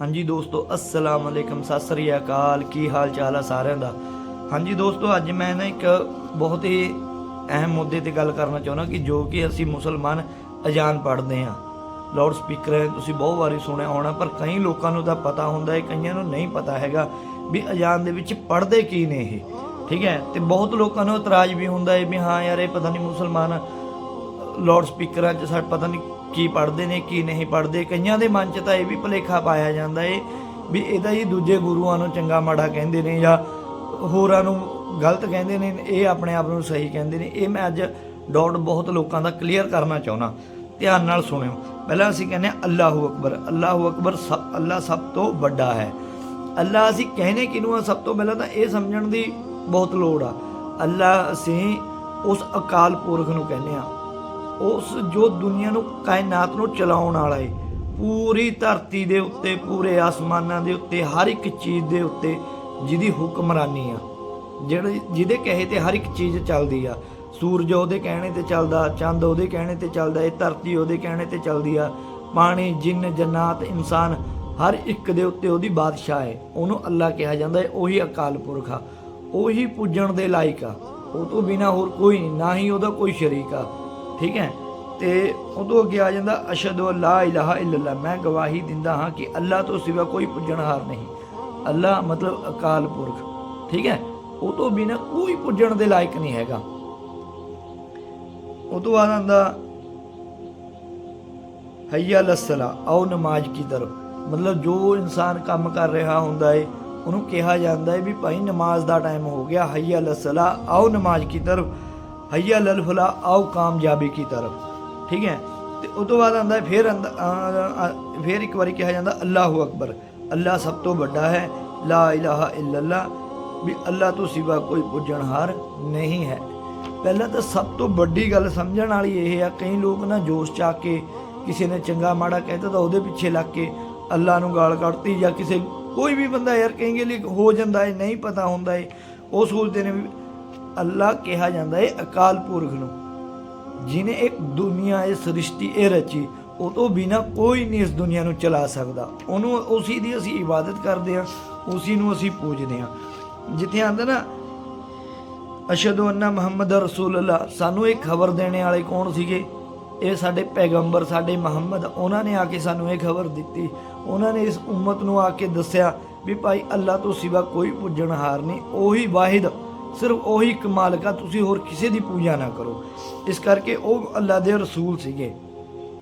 ਹਾਂਜੀ ਦੋਸਤੋ, ਅਸਲਾਮ ਅਲੈਕਮ, ਸਤਿ ਸ੍ਰੀ ਅਕਾਲ। ਕੀ ਹਾਲ ਚਾਲ ਆ ਸਾਰਿਆਂ ਦਾ? ਹਾਂਜੀ ਦੋਸਤੋ, ਅੱਜ ਮੈਂ ਨਾ ਇੱਕ ਬਹੁਤ ਹੀ ਅਹਿਮ ਮੁੱਦੇ ਤੇ ਗੱਲ ਕਰਨਾ ਚਾਹੁੰਦਾ ਕਿ ਜੋ ਕਿ ਅਸੀਂ ਮੁਸਲਮਾਨ ਅਜ਼ਾਨ ਪੜ੍ਹਦੇ ਹਾਂ। ਲਾਊਡ ਸਪੀਕਰ ਹੈ, ਤੁਸੀਂ ਬਹੁਤ ਵਾਰੀ ਸੁਣਿਆ ਹੋਣਾ, ਪਰ ਕਈ ਲੋਕਾਂ ਨੂੰ ਤਾਂ ਪਤਾ ਹੁੰਦਾ ਹੈ, ਕਈਆਂ ਨੂੰ ਨਹੀਂ ਪਤਾ ਹੈਗਾ ਵੀ ਅਜ਼ਾਨ ਦੇ ਵਿੱਚ ਪੜ੍ਹਦੇ ਕੀ ਨੇ ਇਹ। ਠੀਕ ਹੈ, ਤੇ ਬਹੁਤ ਲੋਕਾਂ ਨੂੰ ਇਤਰਾਜ਼ ਵੀ ਹੁੰਦਾ ਹੈ ਵੀ ਹਾਂ ਯਾਰ, ਇਹ ਪਤਾ ਨਹੀਂ ਮੁਸਲਮਾਨ ਲਾਊਡ ਸਪੀਕਰਾਂ 'ਚ ਸਾਡੇ ਪਤਾ ਨਹੀਂ ਕੀ ਪੜ੍ਹਦੇ ਨੇ, ਕੀ ਨਹੀਂ ਪੜ੍ਹਦੇ। ਕਈਆਂ ਦੇ ਮਨ 'ਚ ਤਾਂ ਇਹ ਵੀ ਭੁਲੇਖਾ ਪਾਇਆ ਜਾਂਦਾ ਏ ਵੀ ਇਹਦਾ ਹੀ ਦੂਜੇ ਗੁਰੂਆਂ ਨੂੰ ਚੰਗਾ ਮਾੜਾ ਕਹਿੰਦੇ ਨੇ ਜਾਂ ਹੋਰਾਂ ਨੂੰ ਗਲਤ ਕਹਿੰਦੇ ਨੇ, ਇਹ ਆਪਣੇ ਆਪ ਨੂੰ ਸਹੀ ਕਹਿੰਦੇ ਨੇ। ਇਹ ਮੈਂ ਅੱਜ ਡਾਊਟ ਬਹੁਤ ਲੋਕਾਂ ਦਾ ਕਲੀਅਰ ਕਰਨਾ ਚਾਹੁੰਦਾ। ਧਿਆਨ ਨਾਲ ਸੁਣਿਓ। ਪਹਿਲਾਂ ਅਸੀਂ ਕਹਿੰਦੇ ਹਾਂ, ਅੱਲਾਹੂ ਅਕਬਰ। ਅੱਲਾਹੂ ਅਕਬਰ ਸਭ ਅੱਲਾ ਸਭ ਤੋਂ ਵੱਡਾ ਹੈ। ਅੱਲਾ ਅਸੀਂ ਕਹਿੰਦੇ ਕਿਹਨੂੰ ਆ? ਸਭ ਤੋਂ ਪਹਿਲਾਂ ਤਾਂ ਇਹ ਸਮਝਣ ਦੀ ਬਹੁਤ ਲੋੜ ਆ। ਅੱਲਾ ਅਸੀਂ ਉਸ ਅਕਾਲ ਪੁਰਖ ਨੂੰ ਕਹਿੰਦੇ ਆ ਉਸ ਜੋ ਦੁਨੀਆ ਨੂੰ, ਕਾਇਨਾਤ ਨੂੰ ਚਲਾਉਣ ਵਾਲਾ ਏ। ਪੂਰੀ ਧਰਤੀ ਦੇ ਉੱਤੇ, ਪੂਰੇ ਆਸਮਾਨਾਂ ਦੇ ਉੱਤੇ, ਹਰ ਇੱਕ ਚੀਜ਼ ਦੇ ਉੱਤੇ ਜਿਹਦੀ ਹੁਕਮਰਾਨੀ ਆ। ਜਿਹੜੇ, ਜਿਹਦੇ ਕਹੇ ਤੇ ਹਰ ਇੱਕ ਚੀਜ਼ ਚੱਲਦੀ ਆ। ਸੂਰਜ ਉਹਦੇ ਕਹਿਣੇ ਤੇ ਚੱਲਦਾ, ਚੰਦ ਉਹਦੇ ਕਹਿਣੇ ਤੇ ਚੱਲਦਾ, ਇਹ ਧਰਤੀ ਉਹਦੇ ਕਹਿਣੇ ਤੇ ਚੱਲਦੀ ਆ। ਪਾਣੀ, ਜਿੰਨ, ਜਨਾਤ, ਇਨਸਾਨ, ਹਰ ਇੱਕ ਦੇ ਉੱਤੇ ਉਹਦੀ ਬਾਦਸ਼ਾਹ ਹੈ ਉਹਨੂੰ ਅੱਲਾ ਕਿਹਾ ਜਾਂਦਾ ਹੈ ਉਹੀ ਅਕਾਲ ਪੁਰਖ ਆ। ਉਹੀ ਪੂਜਣ ਦੇ ਲਾਇਕ ਆ। ਉਹ ਤੋਂ ਬਿਨਾ ਹੋਰ ਕੋਈ ਨਹੀਂ ਨਾ ਹੀ ਉਹਦਾ ਕੋਈ ਸ਼ਰੀਕ ਆ। ਠੀਕ ਹੈ? ਤੇ ਉਦੋਂ ਅੱਗੇ ਆ ਜਾਂਦਾ, ਅਸ਼ਹਦੁ ਅੱਲਾ ਇਲਾਹਾ ਇਲੱਲਾ ਮੈਂ ਗਵਾਹੀ ਦਿੰਦਾ ਹਾਂ ਕਿ ਅੱਲਾ ਤੋਂ ਸਿਵਾ ਕੋਈ ਪੁੱਜਣਹਾਰ ਨਹੀਂ। ਅੱਲਾ ਮਤਲਬ ਅਕਾਲ ਪੁਰਖ, ਠੀਕ ਹੈ? ਉਹ ਤੋਂ ਬਿਨਾ ਕੋਈ ਪੁੱਜਣ ਦੇ ਲਾਇਕ ਨਹੀਂ ਹੈਗਾ। ਉਹ ਤੋਂ ਬਾਅਦ ਆਂਦਾ ਹਯਾ ਲਸਲਾ, ਆਓ ਨਮਾਜ਼ ਕੀ ਤਰਫ ਮਤਲਬ ਜੋ ਇਨਸਾਨ ਕੰਮ ਕਰ ਰਿਹਾ ਹੁੰਦਾ ਏ, ਉਹਨੂੰ ਕਿਹਾ ਜਾਂਦਾ ਹੈ ਵੀ ਭਾਈ ਨਮਾਜ਼ ਦਾ ਟਾਈਮ ਹੋ ਗਿਆ। ਹਯਾ ਲਸਲਾ, ਆਓ ਨਮਾਜ਼ ਕੀ ਤਰਫ ਹਯਾ ਲਲ ਫਲਾ, ਆਓ ਕਾਮਯਾਬੀ ਕੀ ਤਰਫ। ਠੀਕ ਹੈ? ਤੇ ਉਸ ਤੋਂ ਬਾਅਦ ਆਂਦਾ ਫਿਰ ਆਂਦਾ- ਫਿਰ ਇੱਕ ਵਾਰੀ ਕਿਹਾ ਜਾਂਦਾ, ਅੱਲਾਹੂ ਅਕਬਰ। ਅੱਲਾ ਸਭ ਤੋਂ ਵੱਡਾ ਹੈ, ਲਾ ਇਲਾਹਾ ਇਲੱਲਾ ਵੀ ਅੱਲਾ ਤੋਂ ਸਿਵਾ ਕੋਈ ਪੁੱਜਣਹਾਰ ਨਹੀਂ ਹੈ। ਪਹਿਲਾਂ ਤਾਂ ਸਭ ਤੋਂ ਵੱਡੀ ਗੱਲ ਸਮਝਣ ਵਾਲੀ ਇਹ ਆ, ਕਈ ਲੋਕ ਨਾ ਜੋਸ਼ ਚ ਕੇ ਕਿਸੇ ਨੇ ਚੰਗਾ ਮਾੜਾ ਕਹਿਤਾ ਤਾਂ ਉਹਦੇ ਪਿੱਛੇ ਲੱਗ ਕੇ ਅੱਲਾ ਨੂੰ ਗਾਲ ਕੱਢਤੀ ਜਾਂ ਕਿਸੇ ਕੋਈ ਵੀ ਬੰਦਾ ਯਾਰ ਕਹੇਂਗੇ ਲਈ ਹੋ ਜਾਂਦਾ ਹੈ, ਨਹੀਂ ਪਤਾ ਹੁੰਦਾ ਹੈ। ਉਹ ਸੋਚਦੇ ਨੇ ਵੀ ਅੱਲਾ ਕਿਹਾ ਜਾਂਦਾ ਹੈ ਅਕਾਲ ਪੁਰਖ ਨੂੰ। ਜਿਨੇ ਇੱਕ ਦੁਨੀਆ ਇਹ ਸ੍ਰਿਸ਼ਟੀ ਇਹ ਰਚੀ, ਉਹ ਤੋਂ ਬਿਨਾ ਕੋਈ ਨਹੀਂ ਇਸ ਦੁਨੀਆ ਨੂੰ ਚਲਾ ਸਕਦਾ। ਉਹਨੂੰ, ਉਸੇ ਦੀ ਅਸੀਂ ਇਬਾਦਤ ਕਰਦੇ ਹਾਂ, ਉਸੇ ਨੂੰ ਅਸੀਂ ਪੂਜਦੇ ਹਾਂ। ਜਿੱਥੇ ਆਂਦਾ ਨਾ, ਅਸ਼ਹਦੁ ਅੰਨਾ ਮੁਹੰਮਦ ਰਸੂਲullah ਸਾਨੂੰ ਇਹ ਖਬਰ ਦੇਣੇ ਵਾਲੇ ਕੌਣ ਸੀਗੇ? ਇਹ ਸਾਡੇ ਪੈਗੰਬਰ, ਸਾਡੇ ਮੁਹੰਮਦ, ਉਹਨਾਂ ਨੇ ਆ ਕੇ ਸਾਨੂੰ ਇਹ ਖਬਰ ਦਿੱਤੀ। ਉਹਨਾਂ ਨੇ ਇਸ ਉਮਤ ਨੂੰ ਆ ਕੇ ਦੱਸਿਆ ਵੀ ਭਾਈ ਅੱਲਾ ਤੋਂ ਸਿਵਾ ਕੋਈ ਪੁੱਜਣਹਾਰ ਨਹੀਂ, ਉਹੀ ਵਾਹਿਦ ਸਿਰਫ ਉਹੀ ਇੱਕ ਮਾਲਕ ਆ ਤੁਸੀਂ ਹੋਰ ਕਿਸੇ ਦੀ ਪੂਜਾ ਨਾ ਕਰੋ। ਇਸ ਕਰਕੇ ਉਹ ਅੱਲਾ ਦੇ ਰਸੂਲ ਸੀਗੇ।